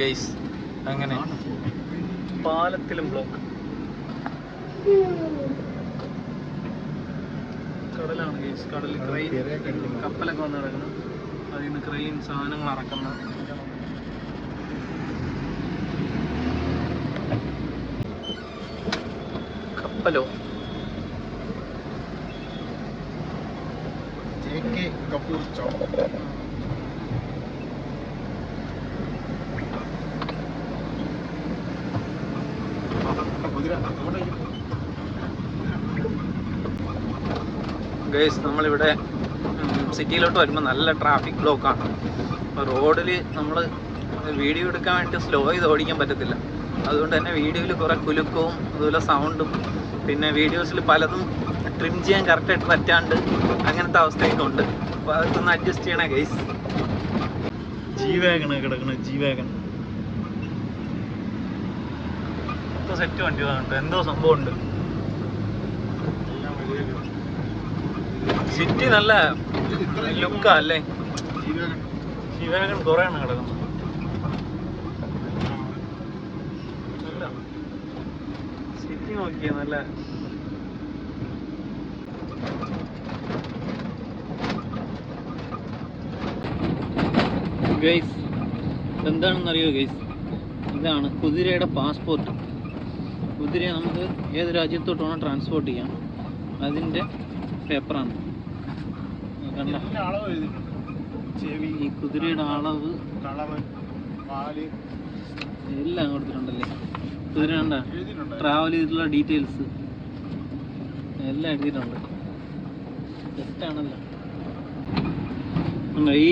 Guys അങ്ങനെ. പാലത്തിലും block കടലാണ് ഗൈസ് കടലിൽ ക്രെയിൻ കപ്പലൊക്കെ വന്ന് കിടക്കുന്നു. അതിൽ നിന്ന് ക്രെയിൻ സാധനങ്ങൾ ഇറക്കുന്ന. കപ്പലോ? ജെ കെ കപൂർ അങ്ങോട്ടേക്ക് നമ്മളിവിടെ സിറ്റിയിലോട്ട് വരുമ്പോൾ നല്ല ട്രാഫിക് ബ്ലോക്കാണ് റോഡിൽ നമ്മൾ വീഡിയോ എടുക്കാൻ വേണ്ടി സ്ലോ ചെയ്ത് ഓടിക്കാൻ പറ്റത്തില്ല. അതുകൊണ്ട് തന്നെ വീഡിയോയിൽ കുറേ കുലുക്കവും അതുപോലെ സൗണ്ടും പിന്നെ വീഡിയോസിൽ പലതും ട്രിം ചെയ്യാൻ കറക്റ്റായിട്ട് പറ്റാണ്ട് അങ്ങനത്തെ അവസ്ഥയൊക്കെ ഉണ്ട്. അപ്പോൾ അതൊക്കെ ഒന്ന് അഡ്ജസ്റ്റ് ചെയ്യണേ ഗൈസ് ജീവാഗണ് കിടക്കണ ജീവാഗൺ ഇപ്പോൾ സെറ്റ് വണ്ടി വന്നിട്ട് എന്തോ സംഭവം ഉണ്ട് സിറ്റി നല്ല ലുക്കാ അല്ലേ? ശിവനകൻ കുറേയാണ് കിടക്കുന്നത് നല്ല സിറ്റി നോക്കിയ നല്ല ഗൈസ് എന്താണെന്നറിയോ ഗൈസ് ഇതാണ് കുതിരയുടെ പാസ്പോർട്ട് കുതിരയെ നമുക്ക് ഏത് രാജ്യത്തോട്ട് വേണം ട്രാൻസ്പോർട്ട് ചെയ്യാം അതിന്റെ പേപ്പറാണ് കണ്ട? ഈ കുതിരയുടെ അളവ്. എല്ലാം കൊടുത്തിട്ടുണ്ടല്ലേ? കുതിര കണ്ട? ട്രാവൽ ചെയ്തിട്ടുള്ള ഡീറ്റെയിൽസ് എല്ലാം എഴുതിയിട്ടുണ്ട്. തെറ്റാണല്ലോ. ഈ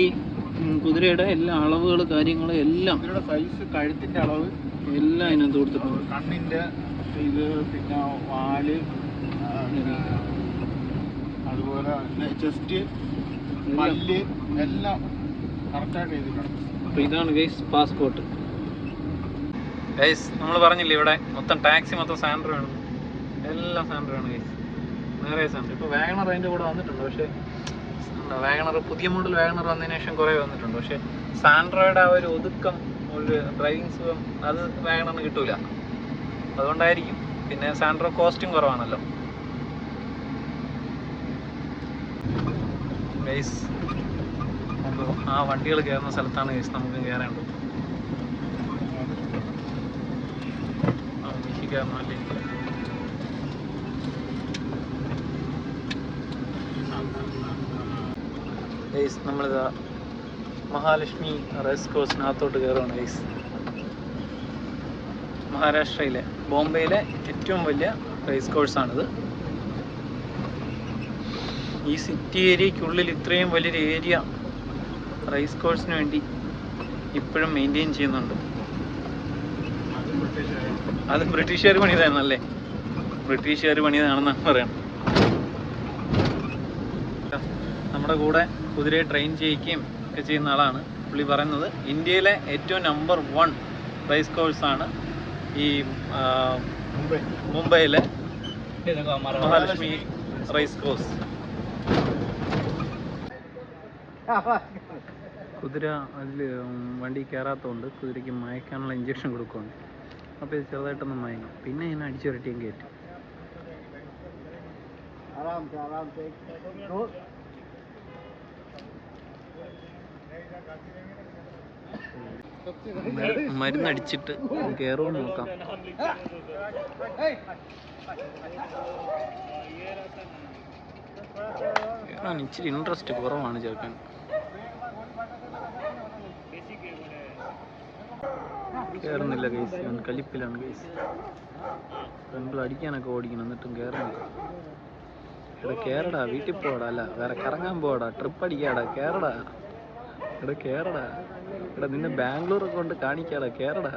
കുതിരയുടെ എല്ലാ അളവുകൾ കാര്യങ്ങൾ എല്ലാം സൈസ് കഴുത്തിന്റെ അളവ് എല്ലാം അതിനകത്ത് കൊടുത്തിട്ടുണ്ട്. കണ്ണിന്റെ ഇത് പിന്നെ വാൽ അതുപോലെ തന്നെ ചെസ്റ്റ് പല്ല് എല്ലാം കറക്റ്റായിട്ട് എഴുതിയിട്ടുണ്ട്. അപ്പോൾ ഇതാണ് ഗൈസ് പാസ്പോർട്ട് ഗൈസ് നമ്മൾ പറഞ്ഞില്ലേ ഇവിടെ മൊത്തം ടാക്സി മൊത്തം സാൻഡർ ആണ് എല്ലാം സാൻഡർ ആണ് ഗൈസ് വേറെ സാൻഡർ ഇപ്പോൾ വാഗണർ അതിന്റെ കൂടെ വന്നിട്ടുണ്ട്. പക്ഷേ വാഗണർ പുതിയ മോഡൽ വാഗണർ വന്നതിന് ശേഷം കുറേ വന്നിട്ടുണ്ട്. പക്ഷേ സാൻഡ്രോയുടെ ആ ഒരു ഒതുക്കം ഒരു ഡ്രൈവിംഗ് സുഖം അത് വാഗണറിന് കിട്ടൂല. അതുകൊണ്ടായിരിക്കും. പിന്നെ സാൻഡ്രോ കോസ്റ്റും കുറവാണല്ലോ. ഗൈസ് ആ വണ്ടികൾ കയറുന്ന സ്ഥലത്താണ് ഗൈസ് നമുക്ക് കയറേണ്ടത്. ഗൈസ് നമ്മളിതാ മഹാലക്ഷ്മി റേസ് കോഴ്സിനകത്തോട്ട് കയറുകയാണ് ഗൈസ് മഹാരാഷ്ട്രയിലെ ബോംബെയിലെ ഏറ്റവും വലിയ റേസ് കോഴ്സാണിത് ഈ സിറ്റി ഏരിയയ്ക്കുള്ളിൽ ഇത്രയും വലിയൊരു ഏരിയ റേസ് കോഴ്സിന് വേണ്ടി ഇപ്പോഴും മെയിന്റെയിൻ ചെയ്യുന്നുണ്ട്. അത് ബ്രിട്ടീഷുകാർ പണിതായിരുന്നല്ലേ? ബ്രിട്ടീഷുകാർ പണിതാണെന്നാണ് പറയുന്നത് നമ്മുടെ കൂടെ കുതിരയെ ട്രെയിൻ ചെയ്യിക്കുകയും ഒക്കെ ചെയ്യുന്ന ആളാണ് പുള്ളി പറയുന്നത്. ഇന്ത്യയിലെ ഏറ്റവും നമ്പർ വൺ റേസ് കോഴ്സാണ് ഈ മുംബൈയിലെ മഹാലക്ഷ്മി റൈസ് കോഴ്സ് കുതിര അതിൽ വണ്ടി കയറാത്തതുകൊണ്ട് കുതിരയ്ക്ക് മയക്കാനുള്ള ഇഞ്ചക്ഷൻ കൊടുക്കുകയാണ് അപ്പോൾ ഇത് ചെറുതായിട്ടൊന്ന് മയങ്ങും. പിന്നെ ഇങ്ങനെ അടിച്ചു വരട്ടിയും കയറ്റും. ആരാം മരുന്നടിച്ചിട്ട് കയറുമെന്ന് നോക്കാം. ഇച്ചിരി ഇൻട്രസ്റ്റ് കുറവാണ് ചെറുക്കൻ കയറുന്നില്ല അവൻ കലിപ്പിലാണ് കേസ് പെൺപിൾ അടിക്കാനൊക്കെ ഓടിക്കണം എന്നിട്ടും കയറുന്നില്ല ഇവിടെ കയറടാ വീട്ടിൽ പോടാ അല്ല വേറെ കറങ്ങാൻ പോടാ ട്രിപ്പ് അടിക്കാടാ കേറടാ. ഇവിടെ കേറടാ ഇവിടെ നിന്നെ ബാംഗ്ലൂർ കൊണ്ട് കാണിക്കാടാ കേറടാ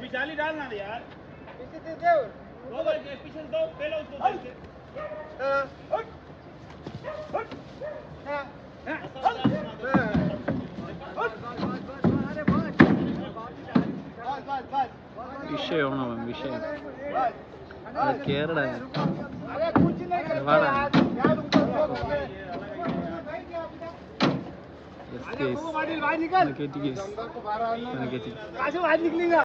बिचाली डालना यार पीछे दो पहले उसको വിഷയമാണ് അവൻ വിഷയം കേരള अरे कुछ नहीं करते वाला। यार यार വിഷയമാണ് അവൻ വിഷയം കേരള കേസ് കേസ് കേസ്